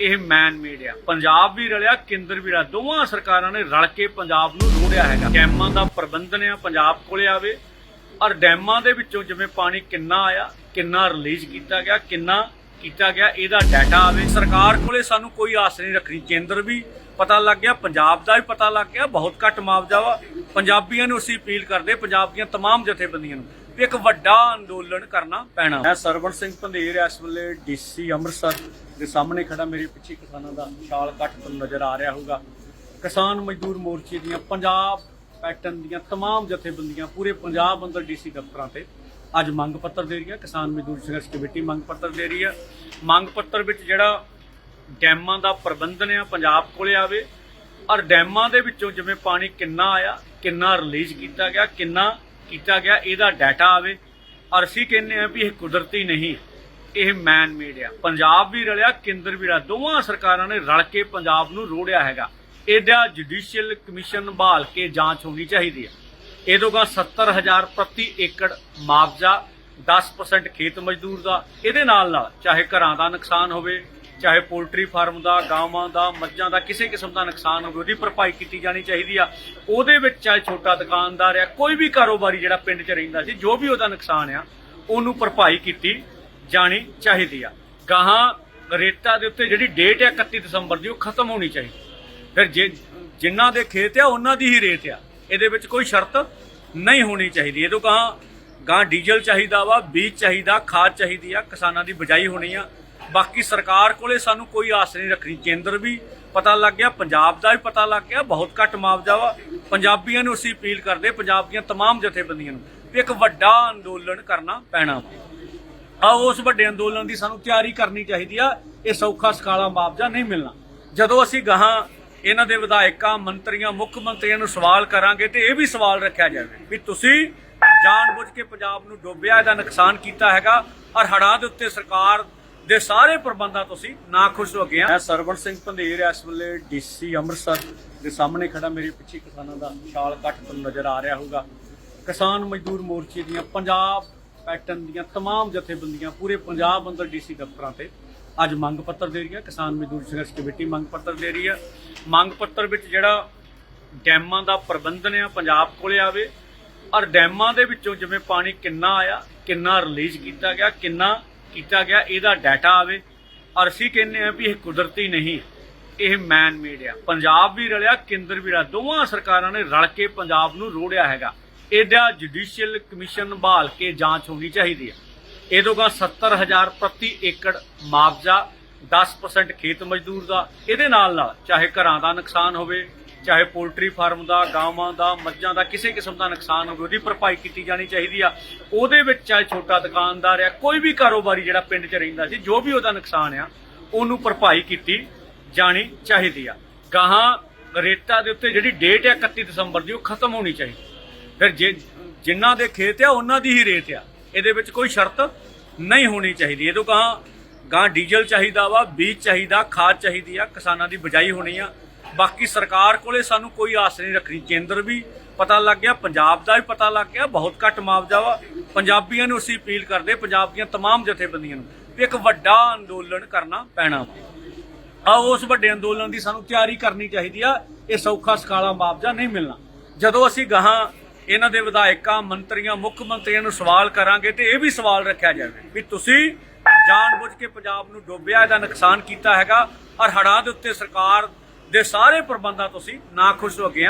ਇਹ ਮੈਨ ਮੇਡ ਆ। ਪੰਜਾਬ ਵੀ ਰਲਿਆ, ਕੇਂਦਰ ਵੀ ਰਲਿਆ। ਦੋਵਾਂ ਸਰਕਾਰਾਂ ਨੇ ਰਲ ਕੇ ਪੰਜਾਬ ਨੂੰ ਰੋੜਿਆ ਹੈਗਾ। ਡੈਮਾਂ ਦਾ ਪ੍ਰਬੰਧਨ ਆ, ਪੰਜਾਬ ਕੋਲੇ ਆਵੇ। ਔਰ ਡੈਮਾਂ ਦੇ ਵਿੱਚੋਂ ਜਿਵੇਂ ਪਾਣੀ ਕਿੰਨਾ ਆਇਆ, ਕਿੰਨਾ ਰਿਲੀਜ਼ ਕੀਤਾ ਗਿਆ, ਕਿੰਨਾ ਕੀਤਾ ਗਿਆ ਇਹਦਾ ਡਾਟਾ ਆਵੇ ਸਰਕਾਰ ਕੋਲੇ ਸਾਨੂੰ ਕੋਈ ਆਸ ਨਹੀਂ ਰੱਖਣੀ ਕੇਂਦਰ ਵੀ ਪਤਾ ਲੱਗ ਗਿਆ ਪੰਜਾਬ ਦਾ ਵੀ ਪਤਾ ਲੱਗ ਗਿਆ ਬਹੁਤ ਘੱਟ ਮੁਆਵਜ਼ਾ ਵਾ ਪੰਜਾਬੀਆਂ ਨੂੰ ਅਸੀਂ ਅਪੀਲ ਕਰਦੇ ਪੰਜਾਬ ਦੀਆਂ तमाम ਜਥੇਬੰਦੀਆਂ ਨੂੰ ਵੀ ਇੱਕ ਵੱਡਾ ਅੰਦੋਲਨ ਕਰਨਾ ਪੈਣਾ ਮੈਂ ਸਰਵਣ ਸਿੰਘ ਪੰਧੇਰ ਇਸ ਵੇਲੇ ਡੀਸੀ ਅੰਮ੍ਰਿਤਸਰ ਦੇ ਸਾਹਮਣੇ ਖੜਾ ਮੇਰੇ ਪਿੱਛੇ ਕਿਸਾਨਾਂ ਦਾ ਸ਼ਾਲ ਕੱਟ ਤੁਹਾਨੂੰ ਨਜ਼ਰ ਆ ਰਿਹਾ ਹੋਊਗਾ ਕਿਸਾਨ ਮਜ਼ਦੂਰ ਮੋਰਚੇ ਦੀਆਂ ਪੰਜਾਬ ਪੈਟਰਨ ਦੀਆਂ तमाम ਜਥੇਬੰਦੀਆਂ ਪੂਰੇ ਪੰਜਾਬ ਅੰਦਰ ਡੀਸੀ ਦਫ਼ਤਰਾਂ ਤੇ ਅੱਜ ਮੰਗ ਪੱਤਰ ਦੇ ਰਹੀ ਹੈ। ਕਿਸਾਨ ਮਜ਼ਦੂਰ ਸੰਘਰਸ਼ ਕਮੇਟੀ ਮੰਗ ਪੱਤਰ ਦੇ ਰਹੀ ਹੈ। ਮੰਗ ਪੱਤਰ ਵਿੱਚ ਜਿਹੜਾ ਡੈਮਾਂ ਦਾ ਪ੍ਰਬੰਧਨ ਆ, ਪੰਜਾਬ ਕੋਲੇ ਆਵੇ। ਔਰ ਡੈਮਾਂ ਦੇ ਵਿੱਚੋਂ ਜਿਵੇਂ ਪਾਣੀ ਕਿੰਨਾ ਆਇਆ, ਕਿੰਨਾ ਰਿਲੀਜ਼ ਕੀਤਾ ਗਿਆ, ਕਿੰਨਾ ਕੀਤਾ ਗਿਆ, ਇਹਦਾ ਡਾਟਾ ਆਵੇ। ਔਰ ਅਸੀਂ ਕਹਿੰਦੇ ਆ ਵੀ ਇਹ ਕੁਦਰਤੀ ਨਹੀਂ, ਇਹ ਮੈਨ ਮੇਡ ਆ। ਪੰਜਾਬ ਵੀ ਰਲਿਆ, ਕੇਂਦਰ ਵੀ ਰਲਿਆ। ਦੋਵਾਂ ਸਰਕਾਰਾਂ ਨੇ ਰਲ ਕੇ ਪੰਜਾਬ ਨੂੰ ਰੋੜਿਆ ਹੈਗਾ। ਇਹਦਾ ਜੁਡੀਸ਼ੀਅਲ ਕਮਿਸ਼ਨ ਬਹਾਲ ਕੇ ਜਾਂਚ ਹੋਣੀ ਚਾਹੀਦੀ ਹੈ ਇਹਦੋਂ ਗਾ 70000 ਪ੍ਰਤੀ ਏਕੜ ਮੁਆਵਜ਼ਾ 10% ਖੇਤ ਮਜ਼ਦੂਰ ਦਾ। ਇਹਦੇ ਨਾਲ ਨਾਲ ਚਾਹੇ ਘਰਾਂ ਦਾ ਨੁਕਸਾਨ ਹੋਵੇ, ਚਾਹੇ ਪੋਲਟਰੀ ਫਾਰਮ ਦਾ, ਗਾਵਾਂ ਦਾ, ਮੱਝਾਂ ਦਾ, ਕਿਸੇ ਕਿਸਮ ਦਾ ਨੁਕਸਾਨ ਹੋਵੇ, ਉਹਦੀ ਭਰਪਾਈ ਕੀਤੀ ਜਾਣੀ ਚਾਹੀਦੀ ਆ। ਉਹਦੇ ਵਿੱਚ ਚਾਹੇ ਛੋਟਾ ਦੁਕਾਨਦਾਰ ਆ, ਕੋਈ ਵੀ ਕਾਰੋਬਾਰੀ ਜਿਹੜਾ ਪਿੰਡ 'ਚ ਰਹਿੰਦਾ ਸੀ, ਜੋ ਵੀ ਉਹਦਾ ਨੁਕਸਾਨ ਆ, ਉਹਨੂੰ ਭਰਪਾਈ ਕੀਤੀ ਜਾਣੀ ਚਾਹੀਦੀ ਆ। ਗਾਹਾਂ ਰੇਟਾਂ ਦੇ ਉੱਤੇ ਜਿਹੜੀ ਡੇਟ ਹੈ 31 ਦਸੰਬਰ ਦੀ, ਉਹ ਖਤਮ ਹੋਣੀ ਚਾਹੀਦੀ। ਫਿਰ ਜੇ ਜਿਨ੍ਹਾਂ ਦੇ ਖੇਤ ਆ, ਉਹਨਾਂ ਦੀ ਹੀ ਰੇਤ ਆ। ਇਹਦੇ ਵਿੱਚ ਕੋਈ ਸ਼ਰਤ ਨਹੀਂ ਹੋਣੀ ਚਾਹੀਦੀ ਇਹ ਤੋਂ ਗਾਂ ਗਾਂ ਡੀਜ਼ਲ ਚਾਹੀਦਾ ਵਾ ਬੀਜ ਚਾਹੀਦਾ ਖਾਦ ਚਾਹੀਦੀ ਆ ਕਿਸਾਨਾਂ ਦੀ ਬਜਾਈ ਹੋਣੀ ਆ ਬਾਕੀ ਸਰਕਾਰ ਕੋਲੇ ਸਾਨੂੰ ਕੋਈ ਆਸ ਨਹੀਂ ਰੱਖਣੀ ਕੇਂਦਰ ਵੀ ਪਤਾ ਲੱਗ ਗਿਆ ਪੰਜਾਬ ਦਾ ਵੀ ਪਤਾ ਲੱਗ ਗਿਆ ਬਹੁਤ ਘੱਟ ਮੁਆਵਜ਼ਾ ਵਾ ਪੰਜਾਬੀਆਂ ਨੂੰ ਅਸੀਂ ਅਪੀਲ ਕਰਦੇ ਪੰਜਾਬ ਦੀਆਂ तमाम ਜਥੇਬੰਦੀਆਂ ਨੂੰ ਵੀ ਇੱਕ ਵੱਡਾ ਅੰਦੋਲਨ ਕਰਨਾ ਪੈਣਾ ਵਾ ਆ ਉਸ ਵੱਡੇ ਅੰਦੋਲਨ ਦੀ ਸਾਨੂੰ ਤਿਆਰੀ ਕਰਨੀ ਚਾਹੀਦੀ ਆ ਇਹ ਸੌਖਾ ਸਕਾਲਾ ਮੁਆਵਜ਼ਾ ਨਹੀਂ ਮਿਲਣਾ ਜਦੋਂ ਅਸੀਂ ਗਾਹਾਂ ਇਹਨਾਂ ਦੇ ਵਿਧਾਇਕਾਂ ਮੰਤਰੀਆਂ ਮੁੱਖ ਮੰਤਰੀਆਂ ਨੂੰ ਸਵਾਲ ਕਰਾਂਗੇ ਤੇ ਇਹ ਵੀ ਸਵਾਲ ਰੱਖਿਆ ਜਾਵੇ ਵੀ ਤੁਸੀਂ ਜਾਣਬੁੱਝ ਕੇ ਪੰਜਾਬ ਨੂੰ ਡੋਬਿਆ ਇਹਦਾ ਨੁਕਸਾਨ ਕੀਤਾ ਹੈਗਾ ਔਰ ਹੜ੍ਹਾਂ ਦੇ ਉੱਤੇ ਸਰਕਾਰ ਦੇ ਸਾਰੇ ਪ੍ਰਬੰਧਾਂ ਤੋਂ ਅਸੀਂ ਨਾਖੁਸ਼ ਹੋ ਗਏ ਹਾਂ ਮੈਂ ਸਰਵਣ ਸਿੰਘ ਪੰਧੇਰ ਇਸ ਵੇਲੇ ਡੀਸੀ ਅੰਮ੍ਰਿਤਸਰ ਦੇ ਸਾਹਮਣੇ ਖੜਾ ਮੇਰੇ ਪਿੱਛੇ ਕਿਸਾਨਾਂ ਦਾ ਸ਼ਾਲ ਕੱਟ ਤੁਹਾਨੂੰ ਨਜ਼ਰ ਆ ਰਿਹਾ ਹੋਊਗਾ ਕਿਸਾਨ ਮਜ਼ਦੂਰ ਮੋਰਚੇ ਦੀਆਂ ਪੰਜਾਬ ਪੈਟਰਨ ਦੀਆਂ तमाम ਜਥੇਬੰਦੀਆਂ ਪੂਰੇ ਪੰਜਾਬ ਅੰਦਰ ਡੀਸੀ ਦਫ਼ਤਰਾਂ ਤੇ ਅੱਜ ਮੰਗ ਪੱਤਰ ਦੇ ਰਹੀ ਹੈ। ਕਿਸਾਨ ਮਜ਼ਦੂਰ ਸੰਘਰਸ਼ ਕਮੇਟੀ ਮੰਗ ਪੱਤਰ ਦੇ ਰਹੀ ਹੈ। ਮੰਗ ਪੱਤਰ ਵਿੱਚ ਜਿਹੜਾ ਡੈਮਾਂ ਦਾ ਪ੍ਰਬੰਧਨ ਆ, ਪੰਜਾਬ ਕੋਲੇ ਆਵੇ, ਔਰ ਡੈਮਾਂ ਦੇ ਵਿੱਚੋਂ ਜਿਵੇਂ ਪਾਣੀ ਕਿੰਨਾ ਆਇਆ, ਕਿੰਨਾ ਰਿਲੀਜ਼ ਕੀਤਾ ਗਿਆ, ਕਿੰਨਾ ਕੀਤਾ ਗਿਆ, ਇਹਦਾ ਡਾਟਾ ਆਵੇ। ਔਰ ਅਸੀਂ ਕਹਿੰਦੇ ਆ ਵੀ ਇਹ ਕੁਦਰਤੀ ਨਹੀਂ ਇਹ ਮੈਨ ਮੇਡ ਆ। ਪੰਜਾਬ ਵੀ ਰਲਿਆ, ਕੇਂਦਰ ਵੀ ਰਲਿਆ। ਦੋਵਾਂ ਸਰਕਾਰਾਂ ਨੇ ਰਲ ਕੇ ਪੰਜਾਬ ਨੂੰ ਰੋੜਿਆ ਹੈਗਾ। ਇਹਦਾ ਜੁਡੀਸ਼ੀਅਲ ਕਮਿਸ਼ਨ ਬਹਾਲ ਕੇ ਜਾਂਚ ਹੋਣੀ ਚਾਹੀਦੀ ਹੈ। ਇਹਦੋਂ ਗਾ 70000 ਪ੍ਰਤੀ ਏਕੜ ਮੁਆਵਜ਼ਾ 10% ਖੇਤ ਮਜ਼ਦੂਰ ਦਾ। ਇਹਦੇ ਨਾਲ ਨਾਲ ਚਾਹੇ ਘਰਾਂ ਦਾ ਨੁਕਸਾਨ ਹੋਵੇ, ਚਾਹੇ ਪੋਲਟਰੀ ਫਾਰਮ ਦਾ, ਗਾਵਾਂ ਦਾ, ਮੱਝਾਂ ਦਾ, ਕਿਸੇ ਕਿਸਮ ਦਾ ਨੁਕਸਾਨ ਹੋਵੇ, ਉਹਦੀ ਭਰਪਾਈ ਕੀਤੀ ਜਾਣੀ ਚਾਹੀਦੀ ਆ। ਉਹਦੇ ਵਿੱਚ ਚਾਹੇ ਛੋਟਾ ਦੁਕਾਨਦਾਰ ਆ, ਕੋਈ ਵੀ ਕਾਰੋਬਾਰੀ ਜਿਹੜਾ ਪਿੰਡ 'ਚ ਰਹਿੰਦਾ ਸੀ, ਜੋ ਵੀ ਉਹਦਾ ਨੁਕਸਾਨ ਆ, ਉਹਨੂੰ ਭਰਪਾਈ ਕੀਤੀ ਜਾਣੀ ਚਾਹੀਦੀ ਆ। ਗਾਹਾਂ ਰੇਟਾਂ ਦੇ ਉੱਤੇ ਜਿਹੜੀ ਡੇਟ ਹੈ 31 ਦਸੰਬਰ ਦੀ, ਉਹ ਖਤਮ ਹੋਣੀ ਚਾਹੀਦੀ। ਫਿਰ ਜੇ ਜਿਨ੍ਹਾਂ ਦੇ ਖੇਤ ਆ, ਉਹਨਾਂ ਦੀ ਹੀ ਰੇਤ ਆ। ਇਹਦੇ ਵਿੱਚ ਕੋਈ ਸ਼ਰਤ ਨਹੀਂ ਹੋਣੀ ਚਾਹੀਦੀ ਇਹ ਤੋਂ ਗਾਂ ਗਾਂ ਡੀਜ਼ਲ ਚਾਹੀਦਾ ਵਾ ਬੀਜ ਚਾਹੀਦਾ ਖਾਦ ਚਾਹੀਦੀ ਆ ਕਿਸਾਨਾਂ ਦੀ ਬਜਾਈ ਹੋਣੀ ਆ ਬਾਕੀ ਸਰਕਾਰ ਕੋਲੇ ਸਾਨੂੰ ਕੋਈ ਆਸ ਨਹੀਂ ਰੱਖਣੀ ਕੇਂਦਰ ਵੀ ਪਤਾ ਲੱਗ ਗਿਆ ਪੰਜਾਬ ਦਾ ਵੀ ਪਤਾ ਲੱਗ ਗਿਆ ਬਹੁਤ ਘੱਟ ਮੁਆਵਜ਼ਾ ਵਾ ਪੰਜਾਬੀਆਂ ਨੂੰ ਅਸੀਂ ਅਪੀਲ ਕਰਦੇ ਪੰਜਾਬ ਦੀਆਂ तमाम ਜਥੇਬੰਦੀਆਂ ਨੂੰ ਵੀ ਇੱਕ ਵੱਡਾ ਅੰਦੋਲਨ ਕਰਨਾ ਪੈਣਾ ਵਾ ਆ ਉਸ ਵੱਡੇ ਅੰਦੋਲਨ ਦੀ ਸਾਨੂੰ ਤਿਆਰੀ ਕਰਨੀ ਚਾਹੀਦੀ ਆ ਇਹ ਸੌਖਾ ਸਕਾਲਾ ਮੁਆਵਜ਼ਾ ਨਹੀਂ ਮਿਲਣਾ ਜਦੋਂ ਅਸੀਂ ਗਾਹਾਂ ਇਹਨਾਂ ਦੇ ਵਿਧਾਇਕਾਂ, ਮੰਤਰੀਆਂ, ਮੁੱਖ ਮੰਤਰੀਆਂ ਨੂੰ ਸਵਾਲ ਕਰਾਂਗੇ ਤੇ ਇਹ ਵੀ ਸਵਾਲ ਰੱਖਿਆ ਜਾਵੇ ਵੀ ਤੁਸੀਂ ਜਾਣਬੁੱਝ ਕੇ ਪੰਜਾਬ ਨੂੰ ਡੋਬਿਆ, ਇਹਦਾ ਨੁਕਸਾਨ ਕੀਤਾ ਹੈਗਾ, ਔਰ ਹੜ੍ਹਾਂ ਦੇ ਉੱਤੇ ਸਰਕਾਰ ਦੇ ਸਾਰੇ ਪ੍ਰਬੰਧਾਂ ਤੁਸੀਂ ਨਾ ਖੁਸ਼ ਹੋ ਗਏ